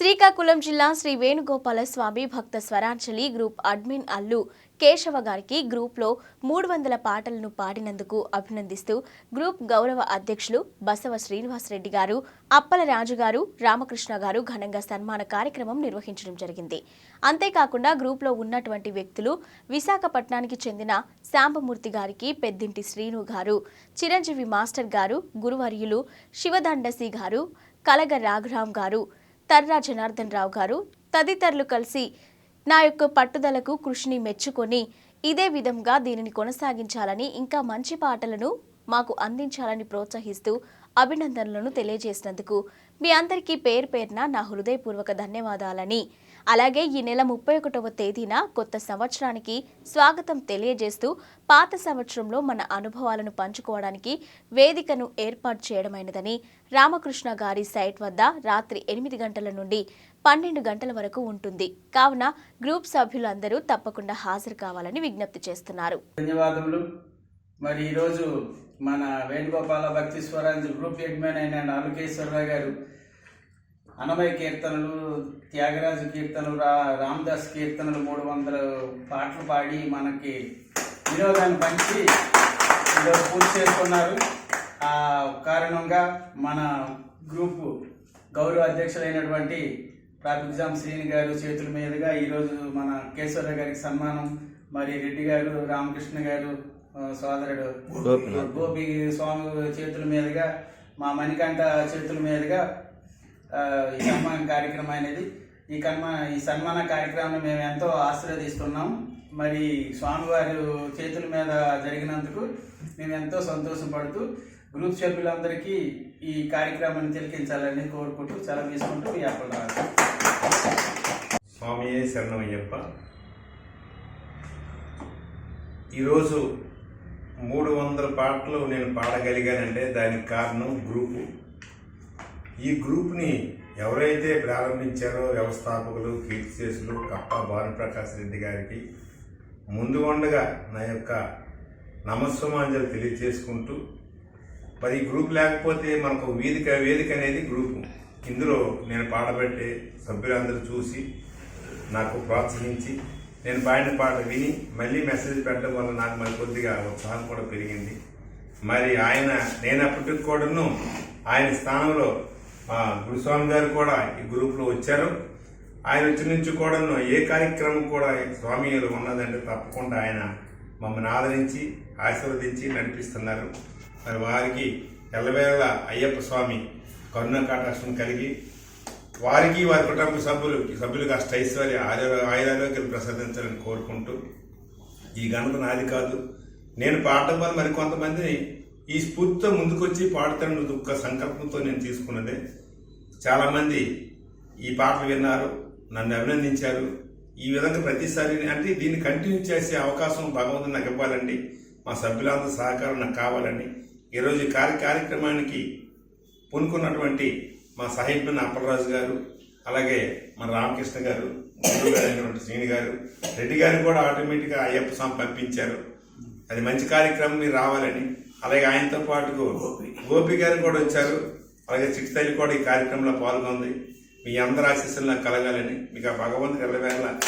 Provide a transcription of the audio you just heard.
శ్రీకాకుళం జిల్లా Sri Venugopala Swamy Bhakta Swaranjali group admin Allu Keshava గారికి గ్రూప్లో మూడు వందల పాటలను పాడినందుకు అభినందిస్తూ గ్రూప్ గౌరవ అధ్యక్షులు బసవ శ్రీనివాసరెడ్డి గారు అప్పల రాజు గారు రామకృష్ణ గారు ఘనంగా సన్మాన కార్యక్రమం నిర్వహించడం జరిగింది. అంతేకాకుండా గ్రూప్లో ఉన్నటువంటి వ్యక్తులు విశాఖపట్నానికి చెందిన శాంబమూర్తి గారికి పెద్దింటి శ్రీను గారు చిరంజీవి మాస్టర్ గారు గురువర్యులు శివదండసి గారు కలగ రాఘరాం గారు తర్రా జనార్దన్ రావు గారు తదితరులు కలిసి నా యొక్క పట్టుదలకు కృషిని మెచ్చుకొని ఇదే విధంగా దీనిని కొనసాగించాలని ఇంకా మంచి పాటలను మాకు అందించాలని ప్రోత్సహిస్తూ అభినందనలను తెలియజేసినందుకు మీ అందరికీ పేరు పేరున నా హృదయపూర్వక ధన్యవాదాలని. అలాగే ఈ నెల ముప్పై ఒకటవ తేదీన కొత్త సంవత్సరానికి స్వాగతం తెలియజేస్తూ పాత సంవత్సరంలో మన అనుభవాలను పంచుకోవడానికి వేదికను ఏర్పాటు చేయడమైనదని రామకృష్ణ గారి సైట్ వద్ద రాత్రి ఎనిమిది గంటల నుండి పన్నెండు గంటల వరకు ఉంటుంది. కావున గ్రూప్ సభ్యులందరూ తప్పకుండా హాజరు కావాలని విజ్ఞప్తి చేస్తున్నారు. ధన్యవాదములు. మరి ఈరోజు మన వేణుగోపాల భక్తి స్వరాంజ్ గ్రూప్ యజమాని అయిన నాలుకేశ్వరరావు గారు అనమయ కీర్తనలు త్యాగరాజు కీర్తనలు రా రామదాస్ కీర్తనలు మూడు వందల పాటలు పాడి మనకి వినోదాన్ని పంచి ఈరోజు పూర్తి చేసుకున్నారు ఆ కారణంగా మన గ్రూపు గౌరవ అధ్యక్షులైనటువంటి ట్రాఫిక్ జామ్ శ్రీని గారు చేతుల మీదుగా ఈరోజు మన కేశవరావు గారికి సన్మానం. మరి రెడ్డి గారు రామకృష్ణ గారు సోదరుడు. గోపి స్వామి చేతుల మీదుగా మా మణికంఠ చేతుల మీదుగా ఈ సన్మాన కార్యక్రమం అనేది ఈ కన్మ ఈ సన్మాన కార్యక్రమాన్ని మేము ఎంతో ఆశీర్వదిస్తున్నాం. మరి స్వామివారి చేతుల మీద జరిగినందుకు మేము ఎంతో సంతోషపడుతూ గ్రూప్ సభ్యులందరికీ ఈ కార్యక్రమాన్ని తిలకించాలని కోరుకుంటూ సెలవు తీసుకుంటూ మీ అప్పలరాజు స్వామియే శరణమయ్యప్ప. ఈరోజు మూడు వందల పాటలు నేను పాడగలిగానంటే దానికి కారణం గ్రూపు. ఈ గ్రూప్ని ఎవరైతే ప్రారంభించారో వ్యవస్థాపకులు కీర్తిశేషులు కప్ప భానుప్రకాష్ రెడ్డి గారికి ముందు ఉండగా నా యొక్క నమస్సమాంజలు తెలియజేసుకుంటూ మరి గ్రూప్ లేకపోతే మనకు వేదిక వేదిక అనేది గ్రూపు. ఇందులో నేను పాడబెట్టే సభ్యులందరూ చూసి నాకు ప్రోత్సహించి నేను పాడిన పాట విని మళ్ళీ మెసేజ్ పెట్టడం వల్ల నాకు మరి కొద్దిగా ఉత్సాహం కూడా పెరిగింది. మరి ఆయన నేను కూడాను ఆయన స్థానంలో గురుస్వామి గారు కూడా ఈ గ్రూప్లో వచ్చారు. ఆయన వచ్చి నుంచి కూడాను ఏ కార్యక్రమం కూడా స్వామి ఉన్నదంటే తప్పకుండా ఆయన మమ్మల్ని ఆదరించి ఆశీర్వదించి నడిపిస్తున్నారు. మరి వారికి ఎల్లవేళ అయ్యప్ప స్వామి కరుణ కటాక్షం కలిగి వారికి వారి కుటుంబ సభ్యులు సభ్యులకు అష్టైశ్వర్య ఆరోగ్య ఆయురారోగ్యాలు ప్రసాదించాలని కోరుకుంటూ ఈ ఘనత నాది కాదు. నేను పాడటం వల్ల మరికొంతమందిని ఈ స్ఫూర్తితో ముందుకొచ్చి పాడతాను దుఃఖ సంకల్పంతో నేను తీసుకున్నదే. చాలామంది ఈ పాటలు విన్నారు నన్ను అభినందించారు. ఈ విధంగా ప్రతిసారి అంటే దీన్ని కంటిన్యూ చేసే అవకాశం భగవంతుడు నాకు ఇవ్వాలండి. మా సభ్యులందరూ సహకారం నాకు కావాలండి. ఈరోజు ఈ కార్య కార్యక్రమానికి పూనుకున్నటువంటి మా సాహిబ్యన్ అప్పలరాజు గారు అలాగే మన రామకృష్ణ గారు గురువు గారు అయినటువంటి శ్రీని గారు రెడ్డి గారిని కూడా ఆటోమేటిక్గా అయ్యప్ప స్వామి పంపించారు. అది మంచి కార్యక్రమం మీరు రావాలని. అలాగే ఆయనతో పాటు గోపి. గారు కూడా వచ్చారు. అలాగే చిట్టి తల్లి కూడా ఈ కార్యక్రమంలో పాల్గొంది. మీ అందరి ఆశీస్సులు నాకు కలగాలని. మీకు ఆ భగవంతుడు ఎల్లవేళ